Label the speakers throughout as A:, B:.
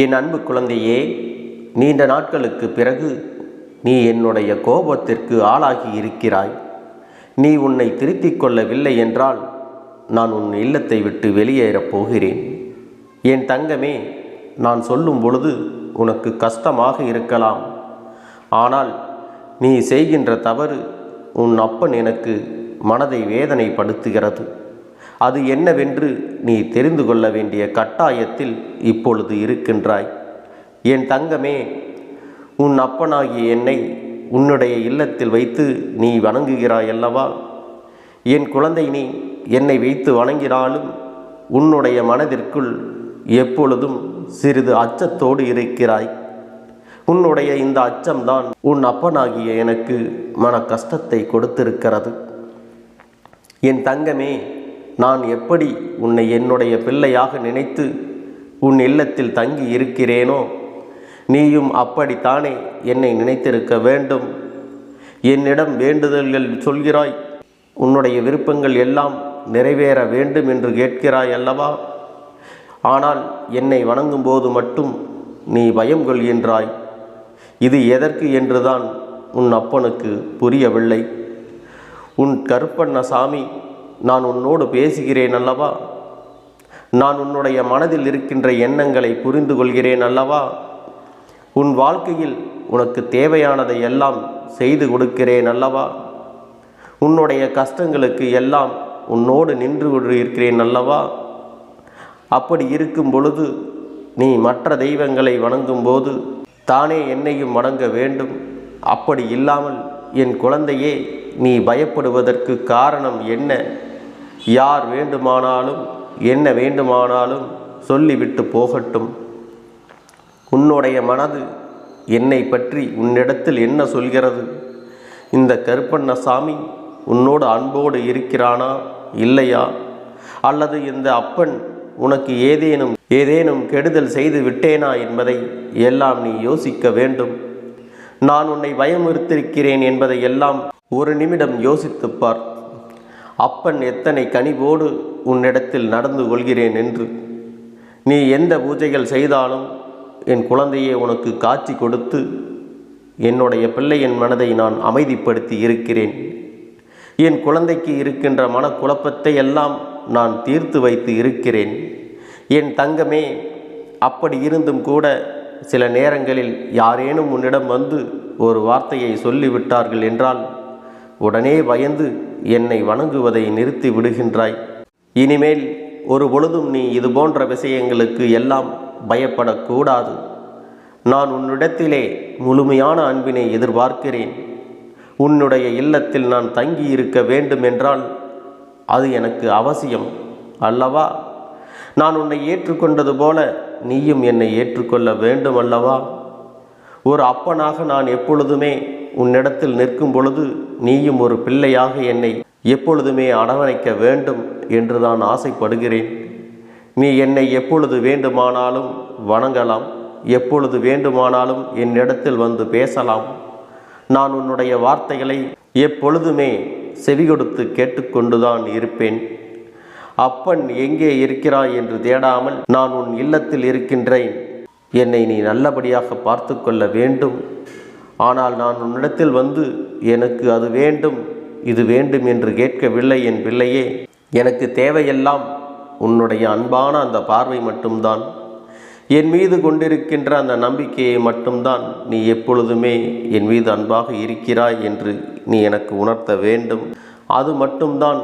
A: என் அன்பு குழந்தையே நீண்ட நாட்களுக்கு பிறகு நீ என்னுடைய கோபத்திற்கு ஆளாகி இருக்கிறாய். நீ உன்னை திருத்திக் கொள்ளவில்லை என்றால் நான் உன் இல்லத்தை விட்டு வெளியேறப் போகிறேன். என் தங்கமே நான் சொல்லும் பொழுது உனக்கு கஷ்டமாக இருக்கலாம். ஆனால் நீ செய்கின்ற தவறு உன் அப்பன் எனக்கு மனதை வேதனைப்படுத்துகிறது. அது என்னவென்று நீ தெரிந்து கொள்ள வேண்டிய கட்டாயத்தில் இப்பொழுது இருக்கின்றாய். என் தங்கமே உன் அப்பனாகிய என்னை உன்னுடைய இல்லத்தில் வைத்து நீ வணங்குகிறாய் அல்லவா என் குழந்தை நீ என்னை வைத்து வணங்கினாலும் உன்னுடைய மனதிற்குள் எப்பொழுதும் சிறிது அச்சத்தோடு இருக்கிறாய். உன்னுடைய இந்த அச்சம்தான் உன் அப்பனாகிய எனக்கு மன கஷ்டத்தை கொடுத்திருக்கிறது. என் தங்கமே நான் எப்படி உன்னை என்னுடைய பிள்ளையாக நினைத்து உன் இல்லத்தில் தங்கி இருக்கிறேனோ நீயும் அப்படித்தானே என்னை நினைத்திருக்க வேண்டும்? என்னிடம் வேண்டுதல்கள் சொல்கிறாய். உன்னுடைய விருப்பங்கள் எல்லாம் நிறைவேற வேண்டும் என்று கேட்கிறாய் அல்லவா? ஆனால் என்னை வணங்கும் போது மட்டும் நீ பயம் கொள்கின்றாய். இது எதற்கு என்றுதான் உன் அப்பனுக்கு புரியவில்லை. உன் கருப்பண்ண சாமி நான் உன்னோடு பேசுகிறேன் அல்லவா? நான் உன்னுடைய மனதில் இருக்கின்ற எண்ணங்களை புரிந்து கொள்கிறேன் அல்லவா? உன் வாழ்க்கையில் உனக்கு தேவையானதை எல்லாம் செய்து கொடுக்கிறேன் அல்லவா? உன்னுடைய கஷ்டங்களுக்கு எல்லாம் உன்னோடு நின்று இருக்கிறேன் அல்லவா? அப்படி இருக்கும் பொழுது நீ மற்ற தெய்வங்களை வணங்கும்போது தானே என்னையும் வணங்க வேண்டும். அப்படி இல்லாமல் என் குழந்தையே நீ பயப்படுவதற்கு காரணம் என்ன? யார் வேண்டுமானாலும் என்ன வேண்டுமானாலும் சொல்லிவிட்டு போகட்டும். உன்னுடைய மனது என்னை பற்றி உன்னிடத்தில் என்ன சொல்கிறது? இந்த கருப்பண்ணசாமி உன்னோடு அன்போடு இருக்கிறானா இல்லையா? அல்லது இந்த அப்பன் உனக்கு ஏதேனும் ஏதேனும் கெடுதல் செய்து விட்டேனா என்பதை எல்லாம் நீ யோசிக்க வேண்டும். நான் உன்னை பயமுறுத்திருக்கிறேன் என்பதை எல்லாம் ஒரு நிமிடம் யோசித்துப்பார் அப்பன் எத்தனை கனிவோடு உன்னிடத்தில் நடந்து கொள்கிறேன் என்று. நீ எந்த பூஜைகள் செய்தாலும் என் குழந்தையை உனக்கு காட்சி கொடுத்து என்னுடைய பிள்ளையின் மனதை நான் அமைதிப்படுத்தி இருக்கிறேன். என் குழந்தைக்கு இருக்கின்ற மனக்குழப்பத்தை எல்லாம் நான் தீர்த்து வைத்து இருக்கிறேன். என் தங்கமே அப்படி இருந்தும் கூட சில நேரங்களில் யாரேனும் உன்னிடம் வந்து ஒரு வார்த்தையை சொல்லிவிட்டார்கள் என்றால் உடனே பயந்து என்னை வணங்குவதை நிறுத்தி விடுகின்றாய். இனிமேல் ஒரு பொழுதும் நீ இது போன்ற விஷயங்களுக்கு எல்லாம் பயப்படக்கூடாது. நான் உன்னிடத்திலே முழுமையான அன்பினை எதிர்பார்க்கிறேன். உன்னுடைய இல்லத்தில் நான் தங்கி இருக்க வேண்டும் என்றால் அது எனக்கு அவசியம் அல்லவா? நான் உன்னை ஏற்றுக்கொண்டது போல நீயும் என்னை ஏற்றுக்கொள்ள வேண்டும் அல்லவா ஒரு அப்பனாக நான் எப்பொழுதுமே உன்னிடத்தில் நிற்கும் பொழுது நீயும் ஒரு பிள்ளையாக என்னை எப்பொழுதுமே அரவணைக்க வேண்டும் என்று நான் ஆசைப்படுகிறேன். நீ என்னை எப்பொழுது வேண்டுமானாலும் வணங்கலாம் எப்பொழுது வேண்டுமானாலும் என்னிடத்தில் வந்து பேசலாம். நான் உன்னுடைய வார்த்தைகளை எப்பொழுதுமே செவிகொடுத்து கேட்டுக்கொண்டுதான் இருப்பேன். அப்பன் எங்கே இருக்கிறாய் என்று தேடாமல் நான் உன் இல்லத்தில் இருக்கின்றேன். என்னை நீ நல்லபடியாக பார்த்து கொள்ள வேண்டும். ஆனால் நான் உன்னிடத்தில் வந்து எனக்கு அது வேண்டும் இது வேண்டும் என்று கேட்கவில்லை என் பிள்ளையே. எனக்கு தேவையெல்லாம் உன்னுடைய அன்பான அந்த பார்வை மட்டும்தான். என் மீது கொண்டிருக்கின்ற அந்த நம்பிக்கையை மட்டும்தான் நீ எப்பொழுதுமே என் மீது அன்பாக இருக்கிறாய் என்று நீ எனக்கு உணர்த்த வேண்டும். அது மட்டும்தான்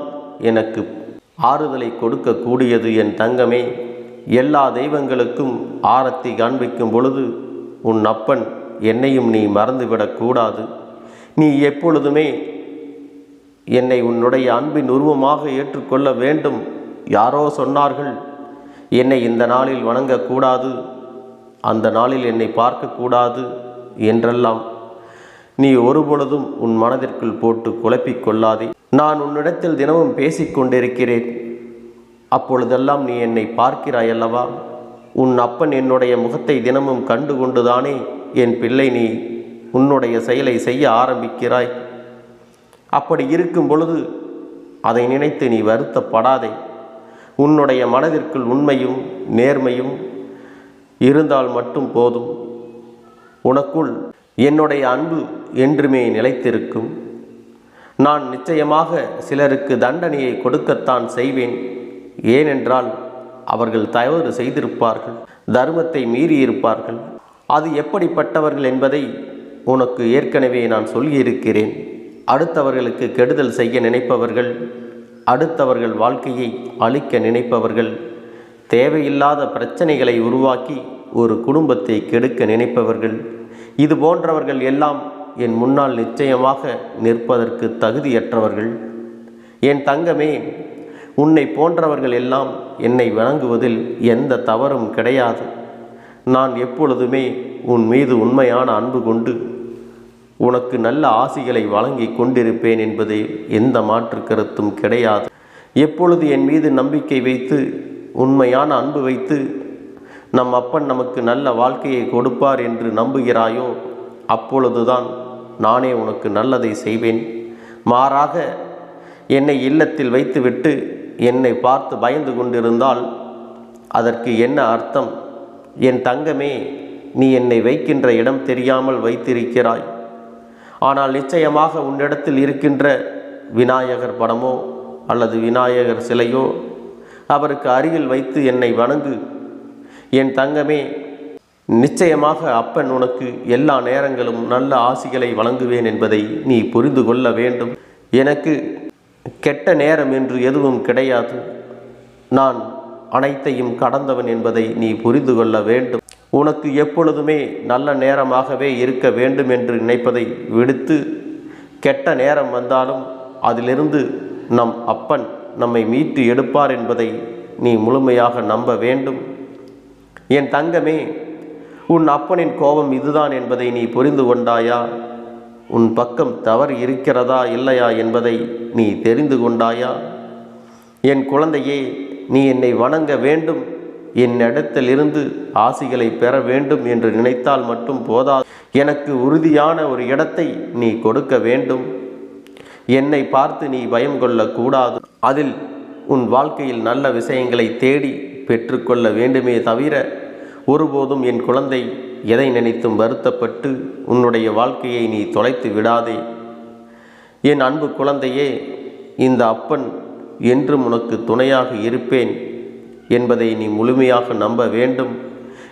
A: எனக்கு ஆறுதலை கொடுக்கக்கூடியது என் தங்கமே. எல்லா தெய்வங்களுக்கும் ஆரத்தி காண்பிக்கும் பொழுது உன் அப்பன் என்னையும் நீ மறந்துவிடக்கூடாது நீ எப்பொழுதுமே என்னை உன்னுடைய அன்பின் உருவமாக ஏற்றுக்கொள்ள வேண்டும். யாரோ சொன்னார்கள் என்னை இந்த நாளில் வணங்கக்கூடாது அந்த நாளில் என்னை பார்க்கக்கூடாது என்றெல்லாம். நீ ஒருபொழுதும் உன் மனதிற்குள் போட்டு குழப்பிக் கொள்ளாதே. நான் உன்னிடத்தில் தினமும் பேசிக்கொண்டிருக்கிறேன் அப்பொழுதெல்லாம் நீ என்னை பார்க்கிறாய் அல்லவா உன் அப்பன் என்னுடைய முகத்தை தினமும் கண்டு கொண்டுதானே? என் பிள்ளை நீ உன்னுடைய செயலை செய்ய ஆரம்பிக்கிறாய். அப்படி இருக்கும் பொழுது அதை நினைத்து நீ வருத்தப்படாதே. உன்னுடைய மனதிற்குள் உண்மையும் நேர்மையும் இருந்தால் மட்டும் போதும். உனக்குள் என்னுடைய அன்பு என்றுமே நிலைத்திருக்கும். நான் நிச்சயமாக சிலருக்கு தண்டனையை கொடுக்கத்தான் செய்வேன். ஏனென்றால் அவர்கள் தவறு செய்திருப்பார்கள் தர்மத்தை மீறியிருப்பார்கள். அது எப்படிப்பட்டவர்கள் என்பதை உனக்கு ஏற்கனவே நான் சொல்லியிருக்கிறேன். அடுத்தவர்களுக்கு கெடுதல் செய்ய நினைப்பவர்கள் அடுத்தவர்கள் வாழ்க்கையை அழிக்க நினைப்பவர்கள் தேவையில்லாத பிரச்சனைகளை உருவாக்கி ஒரு குடும்பத்தை கெடுக்க நினைப்பவர்கள் இது போன்றவர்கள் எல்லாம் என் முன்னால் நிச்சயமாக நிற்பதற்கு தகுதியற்றவர்கள். என் தங்கமே உன்னை போன்றவர்கள் எல்லாம் என்னை வணங்குவதில் எந்த தவறும் கிடையாது. நான் எப்பொழுதுமே உன் மீது உண்மையான அன்பு கொண்டு உனக்கு நல்ல ஆசிகளை வழங்கி கொண்டிருப்பேன் என்பதே எந்த மாற்று கருத்தும் கிடையாது. எப்பொழுது என் மீது நம்பிக்கை வைத்து உண்மையான அன்பு வைத்து நம் அப்பன் நமக்கு நல்ல வாழ்க்கையை கொடுப்பார் என்று நம்புகிறாயோ அப்பொழுதுதான் நானே உனக்கு நல்லதை செய்வேன். மாறாக என்னை இல்லத்தில் வைத்துவிட்டு என்னை பார்த்து பயந்து கொண்டிருந்தால் அதற்கு என்ன அர்த்தம்? என் தங்கமே நீ என்னை வைக்கின்ற இடம் தெரியாமல் வைத்திருக்கிறாய். ஆனால் நிச்சயமாக உன்னிடத்தில் இருக்கின்ற விநாயகர் படமோ அல்லது விநாயகர் சிலையோ அவருக்கு அருகில் வைத்து என்னை வணங்கு. என் தங்கமே நிச்சயமாக அப்பன் உனக்கு எல்லா நேரங்களும் நல்ல ஆசிகளை வழங்குவேன் என்பதை நீ புரிந்து கொள்ள வேண்டும். எனக்கு கெட்ட நேரம் என்று எதுவும் கிடையாது. நான் அனைத்தையும் கடந்தவன் என்பதை நீ புரிந்து கொள்ள வேண்டும். உனக்கு எப்பொழுதுமே நல்ல நேரமாகவே இருக்க வேண்டும் என்று நினைப்பதை விடுத்து கெட்ட நேரம் வந்தாலும் அதிலிருந்து நம் அப்பன் நம்மை மீட்டு எடுப்பார் என்பதை நீ முழுமையாக நம்ப வேண்டும். என் தங்கமே உன் அப்பனின் கோபம் இதுதான் என்பதை நீ புரிந்து கொண்டாயா? உன் பக்கம் தவறு இருக்கிறதா இல்லையா என்பதை நீ தெரிந்து கொண்டாயா? என் குழந்தையே நீ என்னை வணங்க வேண்டும். என்னிடத்திலிருந்து ஆசிகளை பெற வேண்டும் என்று நினைத்தால் மட்டும் போதாது. எனக்கு உறுதியான ஒரு இடத்தை நீ கொடுக்க வேண்டும். என்னை பார்த்து நீ பயம் கொள்ளக்கூடாது அதில் உன் வாழ்க்கையில் நல்ல விஷயங்களை தேடி பெற்றுக்கொள்ள வேண்டுமே தவிர ஒருபோதும் என் குழந்தை எதை நினைத்தும் வருத்தப்பட்டு உன்னுடைய வாழ்க்கையை நீ தொலைத்து விடாதே. என் அன்பு குழந்தையே இந்த அப்பன் என்றும் உனக்கு துணையாக இருப்பேன் என்பதை நீ முழுமையாக நம்ப வேண்டும்.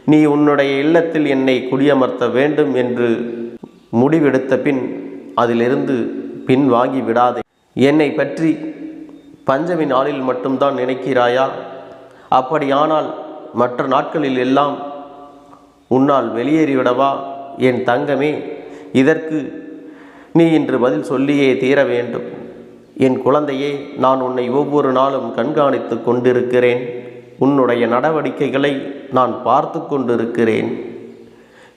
A: நீ உன்னுடைய இல்லத்தில் என்னை குடியமர்த்த வேண்டும் என்று முடிவெடுத்த பின் அதிலிருந்து பின் வாங்கி விடாதே. என்னை பற்றி பஞ்சமி நாளில் மட்டும்தான் நினைக்கிறாயா? அப்படியானால் மற்ற நாட்களில் எல்லாம் உன்னால் வெளியேறிவிடவா? என் தங்கமே இதற்கு நீ இன்று பதில் சொல்லியே தீர வேண்டும். என் குழந்தையே நான் உன்னை ஒவ்வொரு நாளும் கண்காணித்து கொண்டிருக்கிறேன். உன்னுடைய நடவடிக்கைகளை நான் பார்த்து கொண்டிருக்கிறேன்.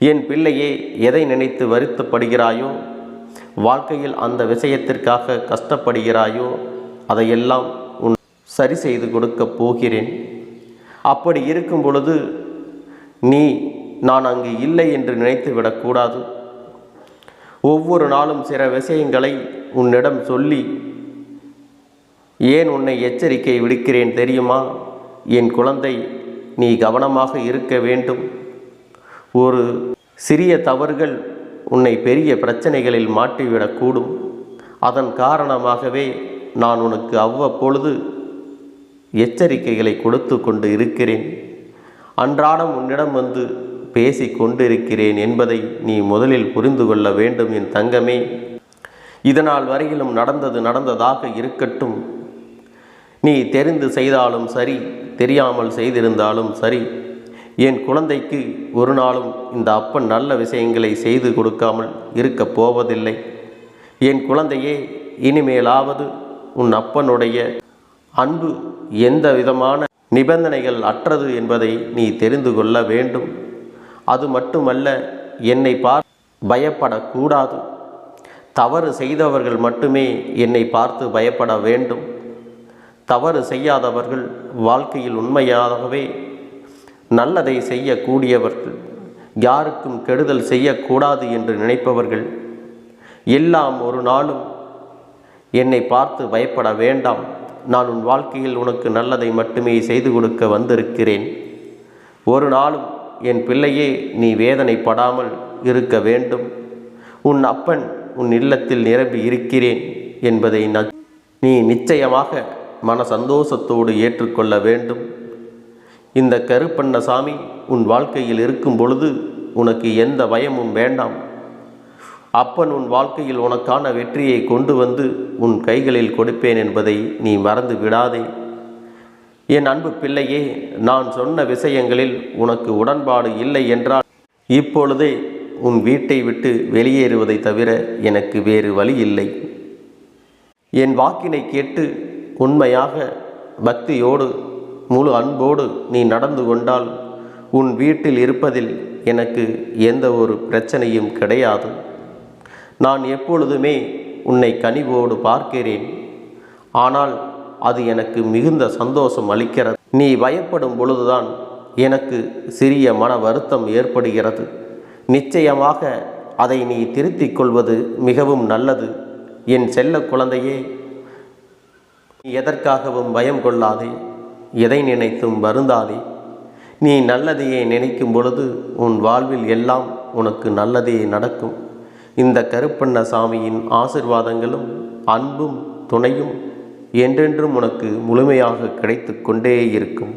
A: என் பிள்ளையே எதை நினைத்து வருத்தப்படுகிறாயோ வாழ்க்கையில் அந்த விஷயத்திற்காக கஷ்டப்படுகிறாயோ அதையெல்லாம் உன் சரி செய்து கொடுக்கப் போகிறேன். அப்படி இருக்கும் பொழுது நீ நான் அங்கு இல்லை என்று நினைத்து விடக்கூடாது ஒவ்வொரு நாளும் சில விஷயங்களை உன்னிடம் சொல்லி ஏன் உன்னை எச்சரிக்கை விடுக்கிறேன் தெரியுமா? என் குழந்தை நீ கவனமாக இருக்க வேண்டும். ஒரு சிறிய தவறுகள் உன்னை பெரிய பிரச்சனைகளில் மாட்டிவிடக்கூடும். அதன் காரணமாகவே நான் உனக்கு அவ்வப்பொழுது எச்சரிக்கைகளை கொடுத்து கொண்டு இருக்கிறேன். அன்றாடம் உன்னிடம் வந்து பேசி கொண்டிருக்கிறேன் என்பதை நீ முதலில் புரிந்து கொள்ள வேண்டும் என் தங்கமே. இதனால் வரையிலும் நடந்தது நடந்ததாக இருக்கட்டும். நீ தெரிந்து செய்தாலும் சரி தெரியாமல் செய்திருந்தாலும் சரி என் குழந்தைக்கு ஒரு நாளும் இந்த அப்பன் நல்ல விஷயங்களை செய்து கொடுக்காமல் இருக்கப் போவதில்லை. என் குழந்தையே இனிமேலாவது உன் அப்பனுடைய அன்பு எந்த விதமான நிபந்தனைகள் அற்றது என்பதை நீ தெரிந்து கொள்ள வேண்டும். அது மட்டுமல்ல என்னை பார் பயப்படக்கூடாது. தவறு செய்தவர்கள் மட்டுமே என்னை பார்த்து பயப்பட வேண்டும். தவறு செய்யாதவர்கள் வாழ்க்கையில் உண்மையாகவே நல்லதை செய்யக்கூடியவர்கள் யாருக்கும் கெடுதல் செய்யக்கூடாது என்று நினைப்பவர்கள் எல்லாம் ஒரு நாளும் என்னை பார்த்து பயப்பட வேண்டாம். நான் உன் வாழ்க்கையில் உனக்கு நல்லதை மட்டுமே செய்து கொடுக்க வந்திருக்கிறேன். ஒரு நாளும் என் பிள்ளையே நீ வேதனைப்படாமல் இருக்க வேண்டும். உன் அப்பன் உன் இல்லத்தில் நிரம்பி இருக்கிறேன் என்பதை ந- நீ நிச்சயமாக மன சந்தோஷத்தோடு ஏற்றுக்கொள்ள வேண்டும். இந்த கருப்பண்ணசாமி உன் வாழ்க்கையில் இருக்கும் பொழுது உனக்கு எந்த பயமும் வேண்டாம். அப்பன் உன் வாழ்க்கையில் உனக்கான வெற்றியை கொண்டு வந்து உன் கைகளில் கொடுப்பேன் என்பதை நீ மறந்து விடாதே. என் அன்பு பிள்ளையே நான் சொன்ன விஷயங்களில் உனக்கு உடன்பாடு இல்லை என்றால் இப்பொழுதே உன் வீட்டை விட்டு வெளியேறுவதை தவிர எனக்கு வேறு வழி இல்லை. என் வாக்கினை கேட்டு உண்மையாக பக்தியோடு முழு அன்போடு நீ நடந்து கொண்டால் உன் வீட்டில் இருப்பதில் எனக்கு எந்த ஒரு பிரச்சனையும் கிடையாது. நான் எப்பொழுதுமே உன்னை கனிவோடு பார்க்கிறேன். ஆனால் அது எனக்கு மிகுந்த சந்தோஷம் அளிக்கிறது. நீ பயப்படும் பொழுதுதான் எனக்கு சிறிய மன வருத்தம் ஏற்படுகிறது. நிச்சயமாக அதை நீ திருத்திக் கொள்வது மிகவும் நல்லது. என் செல்ல குழந்தையே எதற்காகவும் பயம் கொள்ளாதே எதை நினைத்தும் வருந்தாதே. நீ நல்லதையே நினைக்கும் பொழுது உன் வாழ்வில் எல்லாம் உனக்கு நல்லதே நடக்கும். இந்த கருப்பண்ண சாமியின் ஆசிர்வாதங்களும் அன்பும் துணையும் என்றென்றும் உனக்கு முழுமையாக கிடைத்து கொண்டே இருக்கும்.